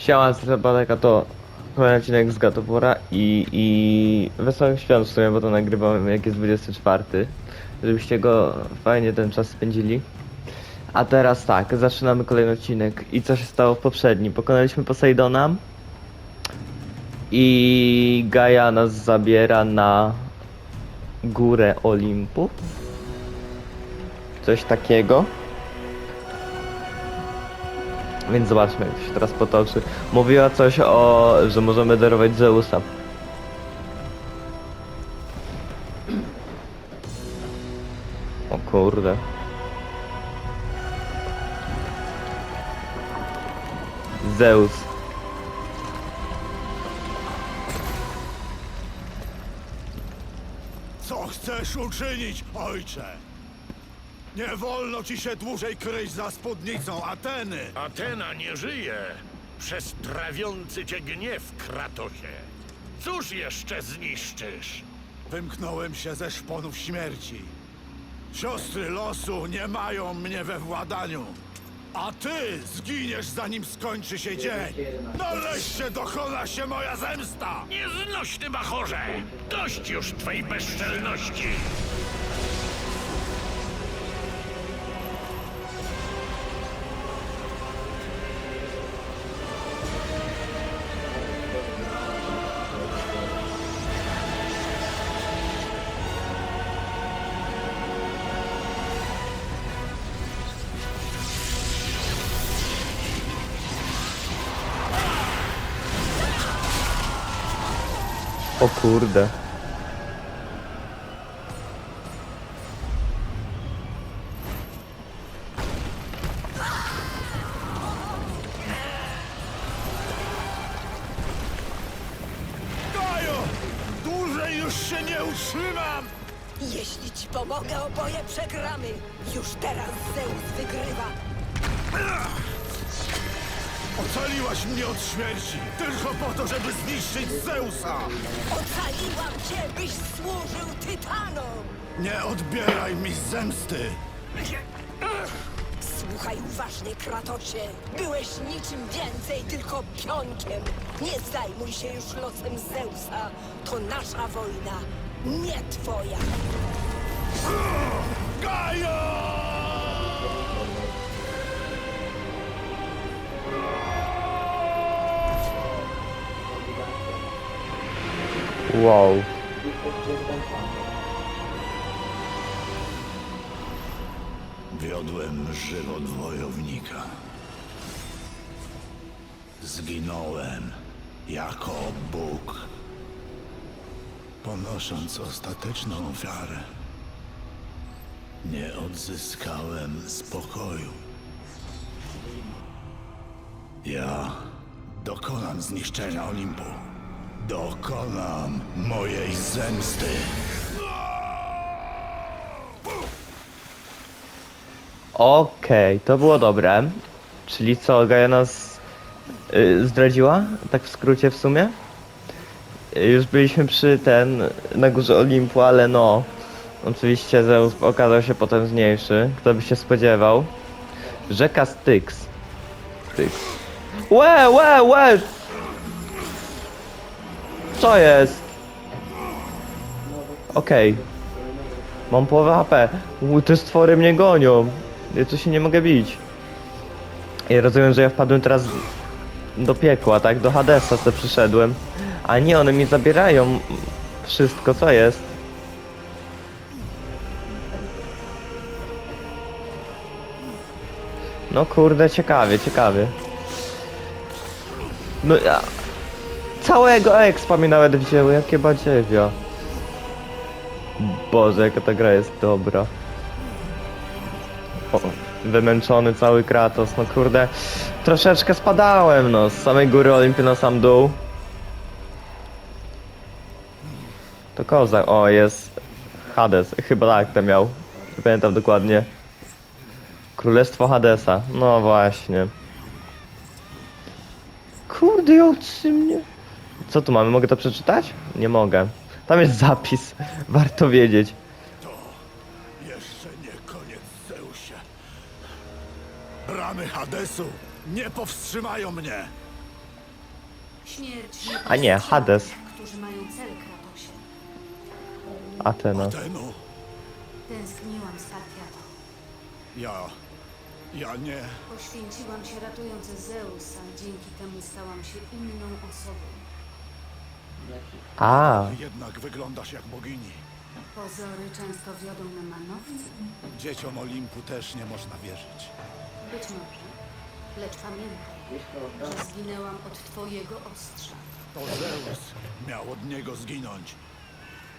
Siema, Strebaleka to kolejny odcinek z Gatopora i, i Wesołych Świąt w sumie, bo to nagrywam jak jest 24 Żebyście go fajnie ten czas spędzili. A teraz tak, zaczynamy kolejny odcinek i co się stało w poprzednim? Pokonaliśmy Poseidona I Gaia nas zabiera na górę Olimpu. Coś takiego więc zobaczmy, jak to się teraz potoczy. Mówiła coś o, że możemy darować Zeusa. O kurde. Zeus. Co chcesz uczynić, ojcze? Nie wolno ci się dłużej kryć za spódnicą Ateny. Atena nie żyje przez trawiący cię gniew, Kratosie. Cóż jeszcze zniszczysz? Wymknąłem się ze szponów śmierci. Siostry losu nie mają mnie we władaniu. A ty zginiesz zanim skończy się dzień. Nareszcie dokona się moja zemsta! Nieznośny bachorze! Dość już twej bezczelności! O kurde. Kratosie. Byłeś niczym więcej, tylko pionkiem. Nie zajmuj się już losem Zeusa. To nasza wojna, nie twoja. Gajo! Wow. Wiodłem żywot wojownika. Zginąłem jako Bóg, ponosząc ostateczną ofiarę. Nie odzyskałem spokoju. Ja dokonam zniszczenia Olimpu. Dokonam mojej zemsty. Okej, to było dobre. Czyli co, y, zdradziła? Tak w skrócie w sumie? Y, już byliśmy przy ten, na górze Olimpu, ale no... Oczywiście Zeus okazał się potężniejszy. Kto by się spodziewał? Rzeka Styx. Styx. Łe, łe, łe! Co jest? Okej. Mam połowę HP. U, te stwory mnie gonią. Ja tu się nie mogę bić. I rozumiem, że ja wpadłem teraz do piekła, tak? Do Hadesa co przyszedłem. A nie, one mi zabierają wszystko, co jest. No kurde, ciekawie, ciekawie. No ja... Całego expa mi nawet wzięły, jakie badziewia. Boże, jaka ta gra jest dobra. O, wymęczony cały Kratos, no kurde. Troszeczkę spadałem, no, z samej góry Olimpii na sam dół. To kozak, o, jest Hades, chyba tak to miał. Nie pamiętam dokładnie. Królestwo Hadesa, no właśnie. Kurde, ją mnie. Co tu mamy? Mogę to przeczytać? Nie mogę. Tam jest zapis. Warto wiedzieć. To jeszcze nie koniec, Zeusie. Bramy Hadesu nie powstrzymają mnie. Śmierć A nie, Hades. tych, którzy mają cel, Kratosie. Atena. Atenu, Tęskniłam z ja... ja nie... Poświęciłam się ratując Zeusa, dzięki temu stałam się inną osobą. A, Jednak wyglądasz jak bogini. Pozory często wiodą na manowce. Dzieciom Olimpu też nie można wierzyć. Być może. Lecz pamiętaj, że zginęłam od twojego ostrza. To Zeus miał od niego zginąć.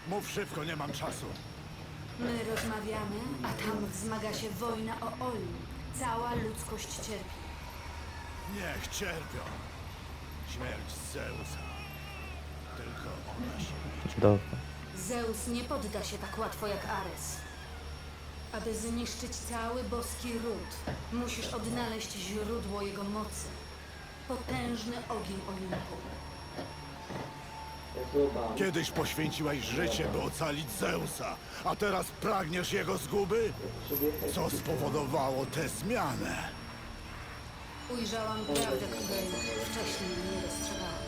Mów szybko, nie mam czasu. My rozmawiamy, a tam wzmaga się wojna o Olimp. Cała ludzkość cierpi. Niech cierpią. Śmierć Zeusa. Tylko ona się liczy. dobra. Zeus nie podda się tak łatwo jak Ares. Aby zniszczyć cały boski ród, musisz odnaleźć źródło jego mocy. Potężny ogień Olimpu. Kiedyś poświęciłeś życie, by ocalić Zeusa, a teraz pragniesz jego zguby? Co spowodowało tę zmianę? Ujrzałam prawdę, której wcześniej nie dostrzegałam.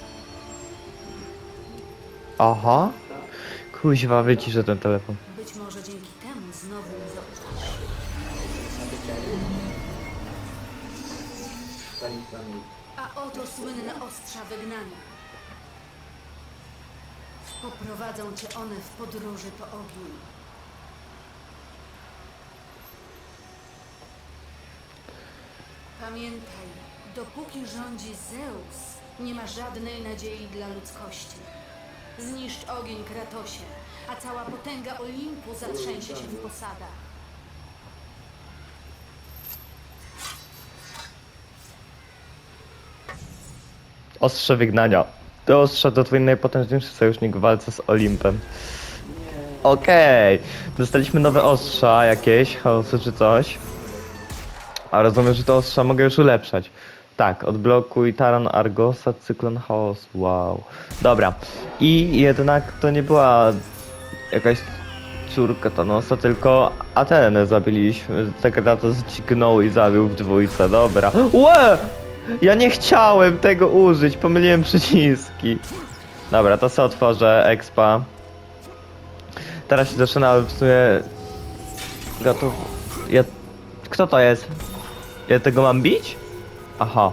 Aha. Kuźwa, wyciszę ten telefon. A oto słynne ostrza wygnania. Poprowadzą cię one w podróży po ogień. Pamiętaj, dopóki rządzi Zeus, nie ma żadnej nadziei dla ludzkości. Zniszcz ogień Kratosie, a cała potęga Olimpu zatrzęsie się w posadach. Ostrze wygnania. To ostrze to twój najpotężniejszy sojusznik w walce z Olimpem. Okej. Dostaliśmy nowe ostrza jakieś, chaosy czy coś. A rozumiem, że te ostrza mogę już ulepszać. Tak, odblokuj Taran Argosa, cyklon chaos. Wow. Dobra. I jednak to nie była jakaś córka Thanosa, tylko Atenę zabiliśmy. Tak na to zdzignął i zabił w dwójce. Dobra. Łe! Ja nie chciałem tego użyć, pomyliłem przyciski. Dobra, to sobie otworzę expa. Teraz się zaczyna w sumie... Gotów... Ja... Kto to jest? Ja tego mam bić? Aha.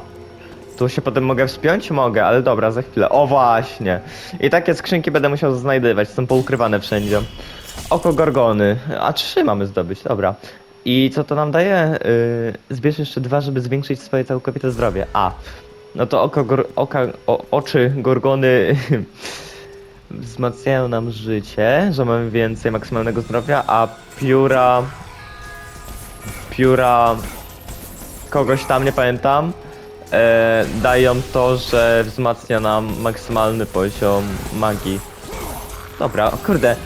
Tu się potem mogę wspiąć? Mogę, ale dobra, za chwilę. O właśnie. I takie skrzynki będę musiał znajdywać, są poukrywane wszędzie. Oko Gorgony. A trzy mamy zdobyć, dobra. I co to nam daje? Yy, zbierz jeszcze dwa, żeby zwiększyć swoje całkowite zdrowie. A. No to oko gor oka, o, oczy Gorgony wzmacniają nam życie, że mamy więcej maksymalnego zdrowia, a pióra... Pióra kogoś tam, nie pamiętam, e, dają to, że wzmacnia nam maksymalny poziom magii. Dobra, kurde.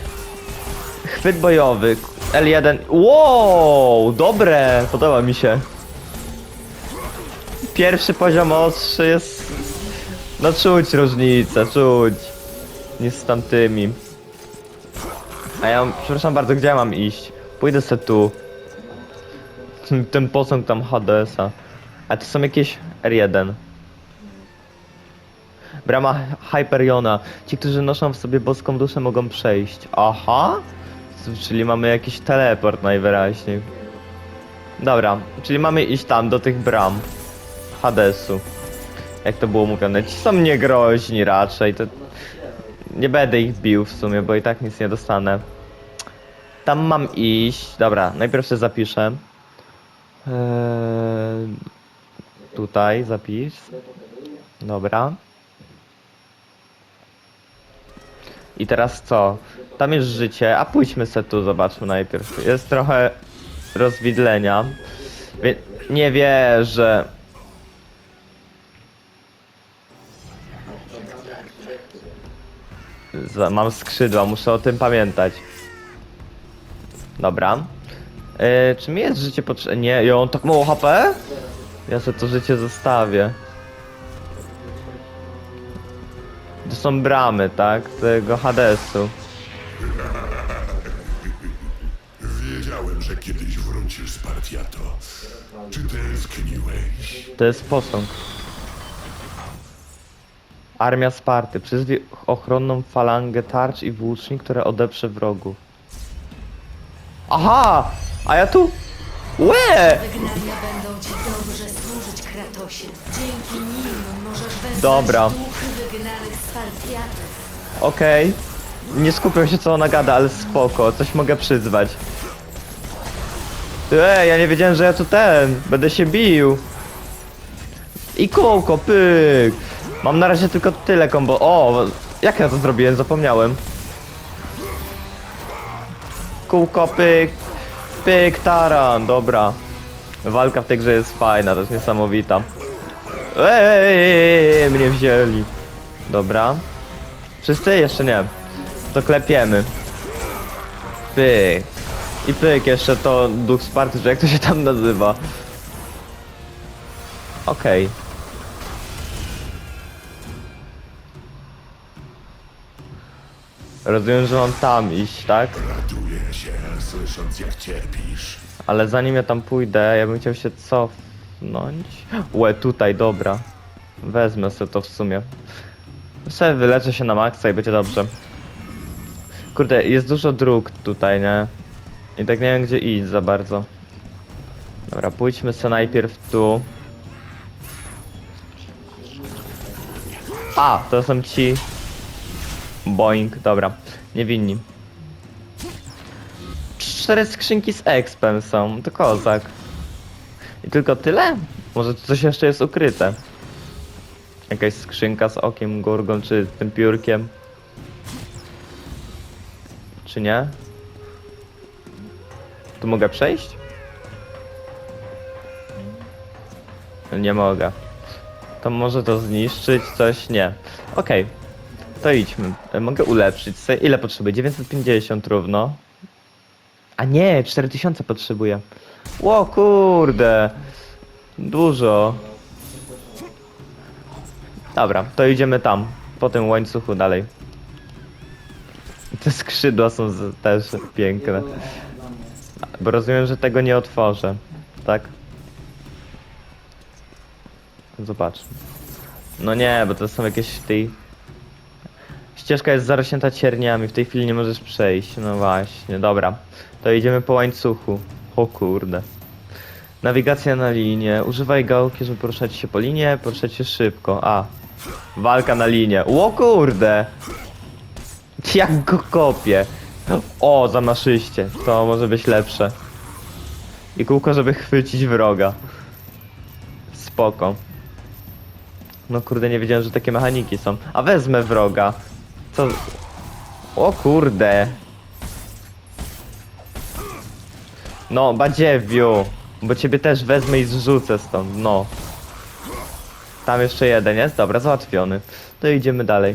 Chwyt bojowy. L1. Wow, dobre, podoba mi się. Pierwszy poziom ostrzy jest... No czuć różnicę, czuć. Niż z tamtymi. A ja, przepraszam bardzo, gdzie ja mam iść? Pójdę se tu. Ten, ten posąg tam Hadesa. A to są jakieś R1. Brama Hyperiona. Ci, którzy noszą w sobie boską duszę mogą przejść. Aha! Czyli mamy jakiś teleport najwyraźniej. Dobra, czyli mamy iść tam, do tych bram. Hadesu. Jak to było mówione. Ci są niegroźni raczej. To... Nie będę ich bił w sumie, bo i tak nic nie dostanę. Tam mam iść. Dobra, najpierw się zapiszę. Eee, tutaj zapis. Dobra. I teraz co? Tam jest życie, a pójdźmy se tu, zobaczmy najpierw. Jest trochę rozwidlenia. Nie wierzę. Mam skrzydła, muszę o tym pamiętać. Dobra. E, czy mi jest życie potrzebne? Nie, ja mam tak mało HP? Ja sobie to życie zostawię. To są bramy, tak? Tego Hadesu. Wiedziałem, że kiedyś Spartiato. Czy tęskniłeś? To jest posąg. Armia Sparty. Przyzwij ochronną falangę tarcz i włóczni, które odeprze wrogów. Aha! A ja tu... Łe! Wygnania będą ci dobrze służyć, Kratosie. Dzięki nim możesz wezwać Dobra. duchy wygnanych Spartiatów. Okej. Nie skupiam się co ona gada, ale spoko. Coś mogę przyzwać. Ej, ja nie wiedziałem, że ja tu ten. Będę się bił. I kółko, pyk. Mam na razie tylko tyle kombo. O, jak ja to zrobiłem? Zapomniałem. Kółko, pyk. Pyk, taran. Dobra. Walka w tej grze jest fajna, to jest niesamowita. Ej, mnie wzięli. Dobra. Wszyscy? Jeszcze nie. To klepiemy. Pyk. I pyk, jeszcze to duch Sparty, że jak to się tam nazywa. Okej. Rozumiem, że mam tam iść, tak? Ratuję się, słysząc jak cierpisz. Ale zanim ja tam pójdę, ja bym chciał się cofnąć. Łe, tutaj, dobra. Wezmę sobie to w sumie. Sobie wyleczę się na maksa i będzie dobrze. Kurde, jest dużo dróg tutaj, nie? I tak nie wiem gdzie iść za bardzo. Dobra, pójdźmy sobie najpierw tu. A, to są ci... Boing, dobra. Niewinni. Cztery skrzynki z expem są, to kozak. I tylko tyle? Może coś jeszcze jest ukryte? Jakaś skrzynka z okiem górgą, czy tym piórkiem? Czy nie? Tu mogę przejść? Nie mogę. To może to zniszczyć, coś nie. Okej. To idźmy. E, Mogę ulepszyć sobie. Ile potrzebuję? 950 równo. A nie, 4000 potrzebuję. Ło kurde. Dużo. Dobra, to idziemy tam. Po tym łańcuchu dalej. Te skrzydła są też piękne. Bo rozumiem, że tego nie otworzę. Tak? Zobacz. No nie, bo to są jakieś tej... Ścieżka jest zarośnięta cierniami, w tej chwili nie możesz przejść. No właśnie, dobra. To idziemy po łańcuchu. O kurde. Nawigacja na linię. Używaj gałki, żeby poruszać się po linie, poruszać się szybko. A. Walka na linię. O kurde. Jak go kopię. O, zamaszyście. To może być lepsze. I kółko, żeby chwycić wroga. Spoko. No kurde, nie wiedziałem, że takie mechaniki są. A wezmę wroga. Co? O kurde. No, badziewiu. Bo ciebie też wezmę i zrzucę stąd, no. Tam jeszcze jeden jest? Dobra, załatwiony. To idziemy dalej.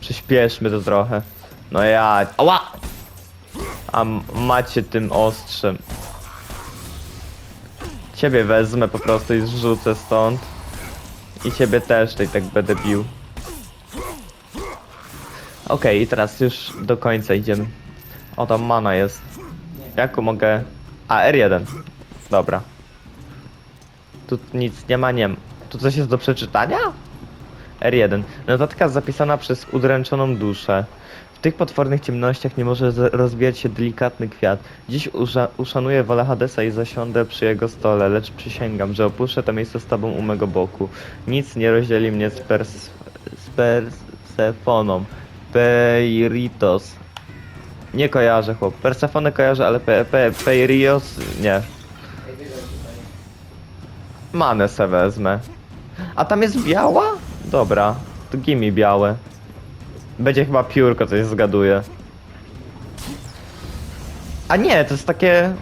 Przyspieszmy to trochę. No ja... Ała! A macie tym ostrzem. Ciebie wezmę po prostu i zrzucę stąd. I ciebie też, i tak będę bił. Okej, i teraz już do końca idziemy. O, tam mana jest. Jak mogę... A, R1. Dobra. Tu nic nie ma, nie ma. Tu coś jest do przeczytania? R1. Notatka zapisana przez udręczoną duszę. W tych potwornych ciemnościach nie może rozwijać się delikatny kwiat. Dziś usza- uszanuję wolę Hadesa i zasiądę przy jego stole, lecz przysięgam, że opuszczę to miejsce z tobą u mego boku. Nic nie rozdzieli mnie z, pers z Persefoną. Peiritos. Nie kojarzę, chłop. Persefonę kojarzę, ale pe, pe, Peirios nie. Manę se wezmę. A tam jest biała? Dobra, to gimme białe. Będzie chyba piórko, coś zgaduję. A nie, to jest takie...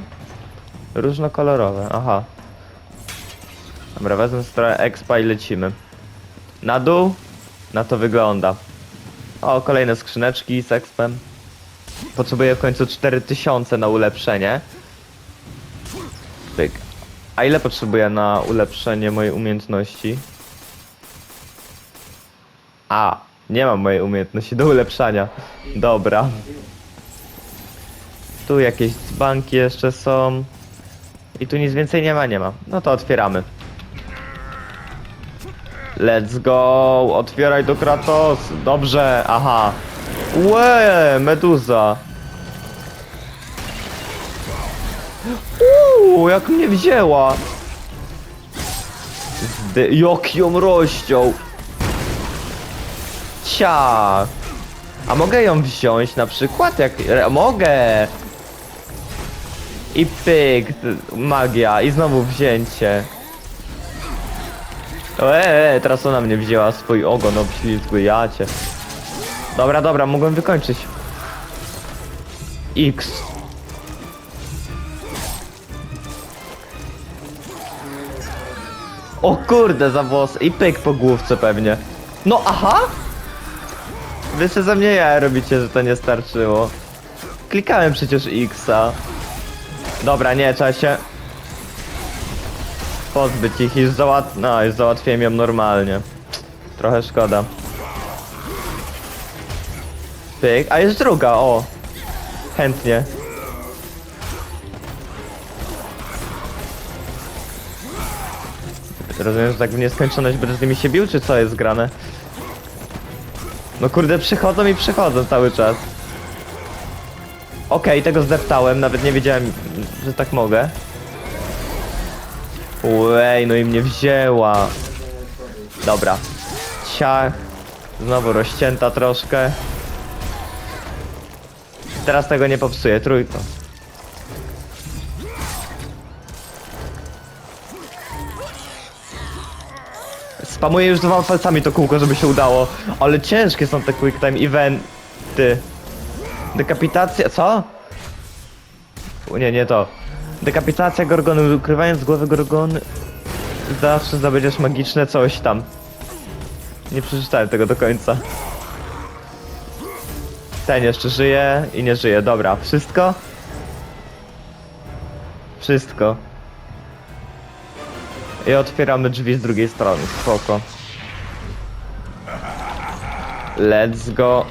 Różnokolorowe, aha. Dobra, wezmę stronę expa i lecimy. Na dół? Na to wygląda. O, kolejne skrzyneczki z expem. Potrzebuję w końcu 4000 na ulepszenie. Pyk. A ile potrzebuję na ulepszenie mojej umiejętności? A, nie mam mojej umiejętności do ulepszania. Dobra. Tu jakieś dzbanki jeszcze są. I tu nic więcej nie ma, nie ma. No to otwieramy. Let's go! Otwieraj do Kratos! Dobrze, aha. Łe, meduza. Uuu, jak mnie wzięła. Zdy jak ją rozciął. A mogę ją wziąć na przykład? Jak... Mogę! I pyk, magia, i znowu wzięcie. Eee, teraz ona mnie wzięła swój ogon obślizgły, ja cię. Dobra, dobra, mogłem wykończyć. X. O kurde, za włos. I pyk po główce pewnie. No, aha! Wy się ze mnie ja robicie, że to nie starczyło. Klikałem przecież X-a. Dobra, nie, trzeba się pozbyć ich już załat... No, już załatwiłem ją normalnie. Trochę szkoda. Pyk, a jest druga, o. Chętnie. Rozumiem, że tak w nieskończoność będę z nimi się bił, czy co jest grane? No kurde, przychodzą i przychodzą cały czas. Okej, tego zdeptałem, nawet nie wiedziałem, że tak mogę. Łej, no i mnie wzięła. Dobra. Ciach. Znowu rozcięta troszkę. Teraz tego nie popsuję, trójko. Spamuję już dwoma palcami to kółko, żeby się udało. Ale ciężkie są te quick time eventy. Dekapitacja, co? Nie, nie to. Dekapitacja Gorgony, ukrywając głowę Gorgony zawsze zdobędziesz magiczne coś tam. Nie przeczytałem tego do końca. Ten jeszcze żyje i nie żyje. Dobra, wszystko? Wszystko. I otwieramy drzwi z drugiej strony, spoko. Let's go.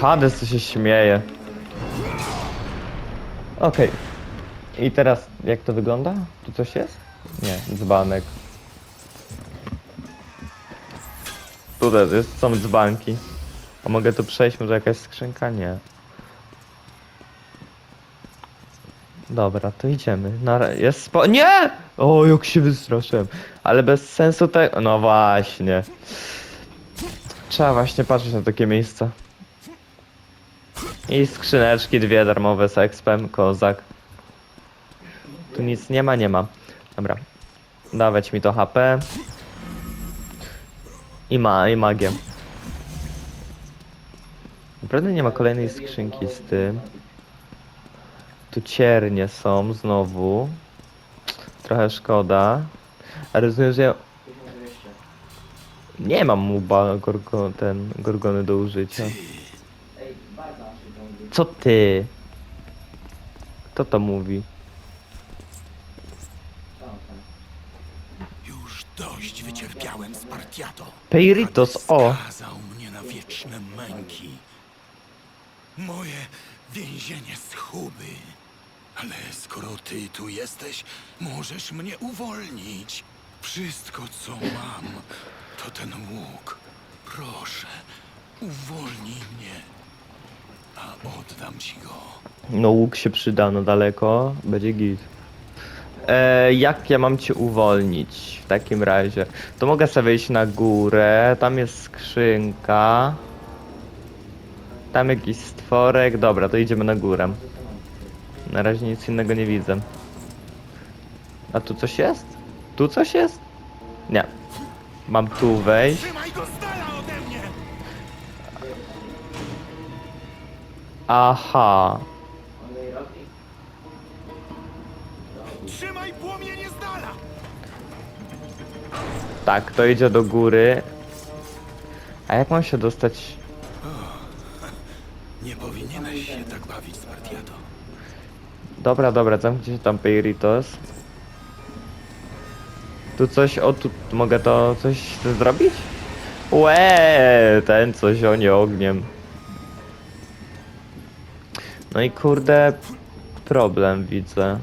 Hades to się śmieje. Okej. I teraz jak to wygląda? Tu coś jest? Nie, dzbanek. Tutaj jest, są dzbanki. A mogę tu przejść? Może jakaś skrzynka? Nie. Dobra, to idziemy. Na, jest spo... Nie! O, jak się wystraszyłem. Ale bez sensu tego... No właśnie. Trzeba właśnie patrzeć na takie miejsca. I skrzyneczki dwie darmowe z expem, kozak. Tu nic nie ma, nie ma. Dobra. Dawać mi to HP. I ma, i magię. Naprawdę nie ma kolejnej skrzynki z tym. Tu ciernie są znowu. Trochę szkoda. Ale rozumiem, że ja... Nie mam muba gorgo, ten gorgony do użycia. Co ty? Kto to mówi? Już dość wycierpiałem Spartiato. Peiritos, o! Skazał mnie na wieczne męki. Moje więzienie schuby. Ale skoro ty tu jesteś, możesz mnie uwolnić. Wszystko, co mam, to ten łuk. Proszę, uwolnij mnie, a oddam ci go. No łuk się przyda na daleko, będzie git. E, jak ja mam cię uwolnić w takim razie? To mogę sobie wejść na górę, tam jest skrzynka. Tam jakiś stworek, dobra, to idziemy na górę. Na razie nic innego nie widzę. A tu coś jest? Tu coś jest? Nie. Mam tu wejść. Trzymaj go z dala ode mnie! Aha. Trzymaj płomienie z dala! Tak, to idzie do góry. A jak mam się dostać? Się tak bawić. Dobra, dobra, zamknij się tam Peiritos. Tu coś, o tu mogę to coś zrobić? Łe, ten coś o nie ogniem. No i kurde, problem widzę.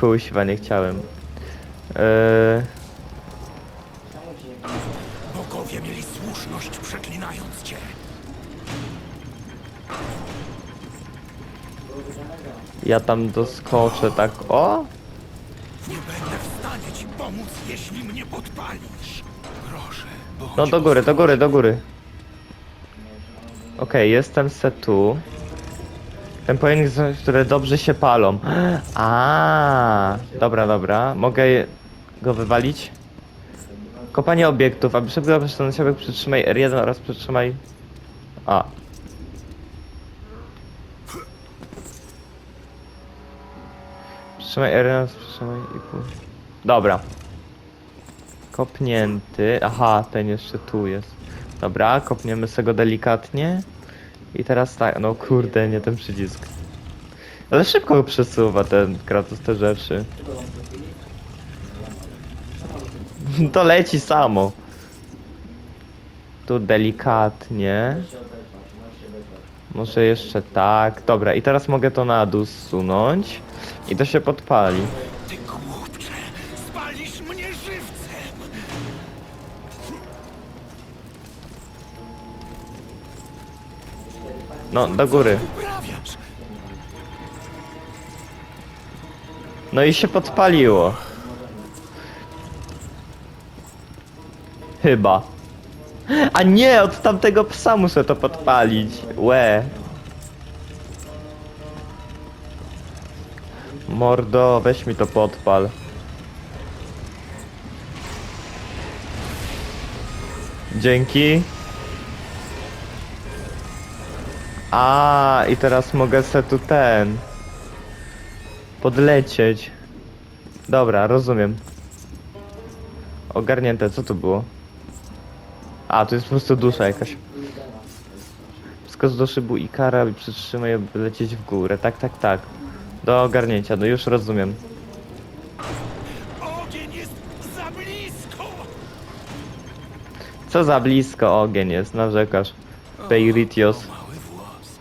Kuźwa, nie chciałem. Yy, ja tam doskoczę tak. O! Nie będę w stanie ci pomóc, jeśli mnie podpalisz. Proszę, bo No do góry, do góry, do góry. Okej, jestem se tu. Ten pojemnik, które dobrze się palą. A, dobra, dobra. Mogę je- go wywalić? Kopanie obiektów. Aby przebyła przez ten przytrzymaj R1 oraz przytrzymaj... A. Przytrzymaj R1 oraz przytrzymaj i pół. Dobra. Kopnięty. Aha, ten jeszcze tu jest. Dobra, kopniemy sobie go delikatnie. I teraz tak, no kurde, nie ten przycisk. Ale szybko go przesuwa ten Kratos te rzeczy. To leci samo. Tu delikatnie. Może jeszcze tak. Dobra, i teraz mogę to na dół zsunąć. I to się podpali. ty głupcze, spalisz mnie żywcem. No, do góry. Uprawiasz. No i się podpaliło. Chyba. A nie, od tamtego psa muszę to podpalić. Łe. Mordo, weź mi to podpal. Dzięki. A, i teraz mogę se tu ten podlecieć. Dobra, rozumiem. Ogarnięte, co to było? A, to jest po prostu dusza jakaś. Wskaz do szybu i kara i przytrzymaj, aby lecieć w górę. Tak, tak, tak. Do ogarnięcia, no już rozumiem. Ogień jest za blisko. Co za blisko ogień jest, narzekasz. Peiritios. Mały włos.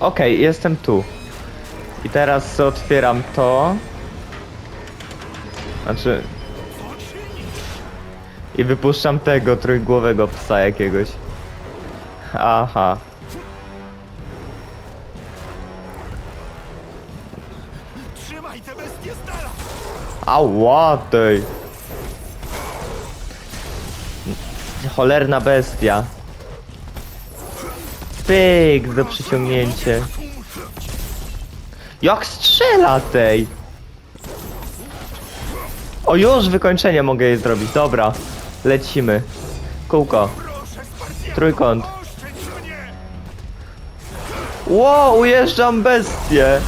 Okej, jestem tu. I teraz otwieram to. Znaczy... I wypuszczam tego trójgłowego psa jakiegoś. Aha. Trzymaj te bestie z dala. Ała tej. Cholerna bestia. Pyk do przyciągnięcia. Jak strzela tej? O już wykończenie mogę jej zrobić. Dobra. Lecimy. Kółko. Trójkąt. Ło, ujeżdżam bestię.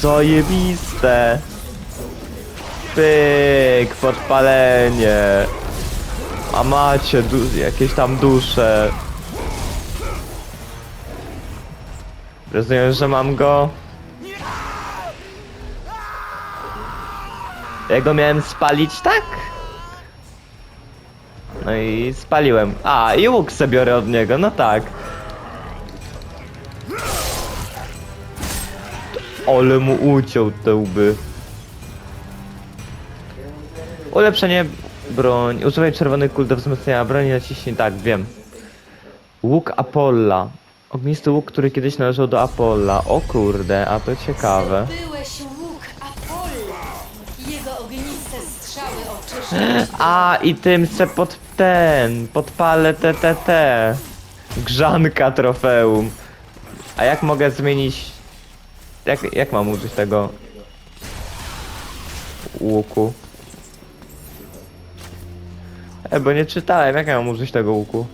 Zajebiste. Pyk, podpalenie. A macie jakieś tam dusze. Rozumiem, że mam go. Ja go miałem spalić, tak? No i spaliłem. A, i łuk sobie biorę od niego, no tak. Ale mu uciął te łby. Ulepszenie broń. Używaj czerwonych kul do wzmocnienia broni. Naciśnij tak, wiem. Łuk Apolla. Ognisty łuk, który kiedyś należał do Apolla. O kurde, a to ciekawe. Byłeś łuk Apolla. Jego ogniste strzały oczyszczą A i tym se pod ten, podpalę te. Grzanka trofeum. A jak mogę zmienić... Jak, jak mam użyć tego... Łuku? E, bo nie czytałem, jak ja mam użyć tego łuku?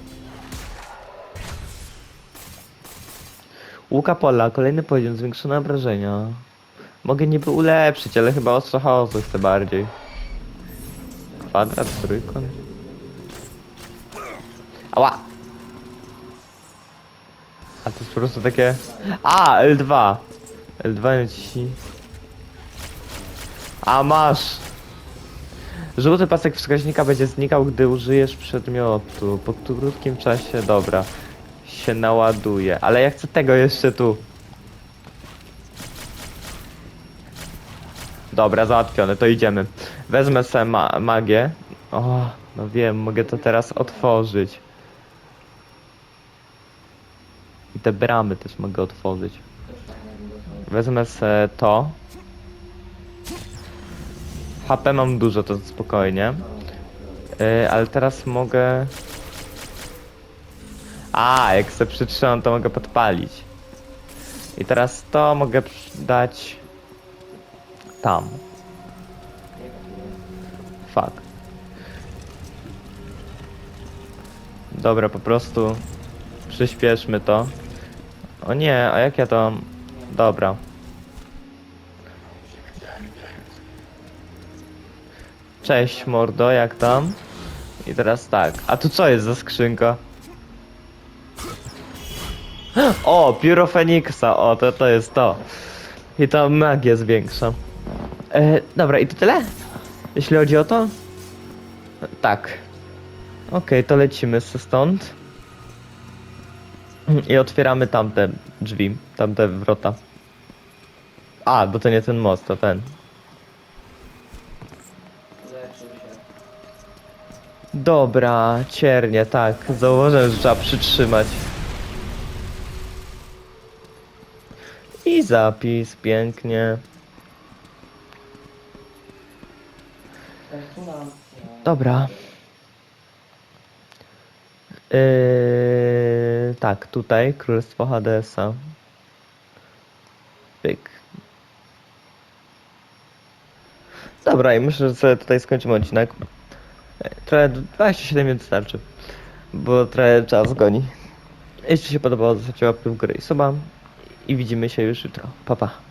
Łuka pola, kolejny poziom, zwiększone obrażenia. Mogę niby ulepszyć, ale chyba ostrza chaosu chcę bardziej. Kwadrat, trójkąt. Ała! A to jest po prostu takie... A, L2! L2 naciśnij. A, masz! Żółty pasek wskaźnika będzie znikał, gdy użyjesz przedmiotu. Po krótkim czasie, dobra. Się naładuje. Ale ja chcę tego jeszcze tu. Dobra, załatwione, to idziemy. Wezmę sobie ma magię. O, no wiem, mogę to teraz otworzyć. I te bramy też mogę otworzyć. Wezmę sobie to. HP mam dużo, to spokojnie. Yy, ale teraz mogę... A, jak sobie przytrzymam, to mogę podpalić. I teraz to mogę dać... Tam. Fuck. Dobra, po prostu przyspieszmy to. O nie, a jak ja to... Dobra. Cześć mordo, jak tam? I teraz tak, a tu co jest za skrzynka? O, pióro Feniksa, o to, to jest to. I ta magia zwiększa. E, dobra, i to tyle? Jeśli chodzi o to? Tak. Okej, to lecimy stąd. I otwieramy tamte drzwi, tamte wrota. A, bo to nie ten most, to ten. Dobra, ciernie, tak. Zauważyłem, że trzeba przytrzymać. I zapis, pięknie. Dobra. Yy, tak, tutaj Królestwo Hadesa. Pyk. Dobra, i myślę, że sobie tutaj skończymy odcinek. Trochę 27 minut wystarczy, bo trochę czas goni. Jeśli się podobało, zostawcie łapkę w górę i suba. I widzimy się już jutro. Pa, pa.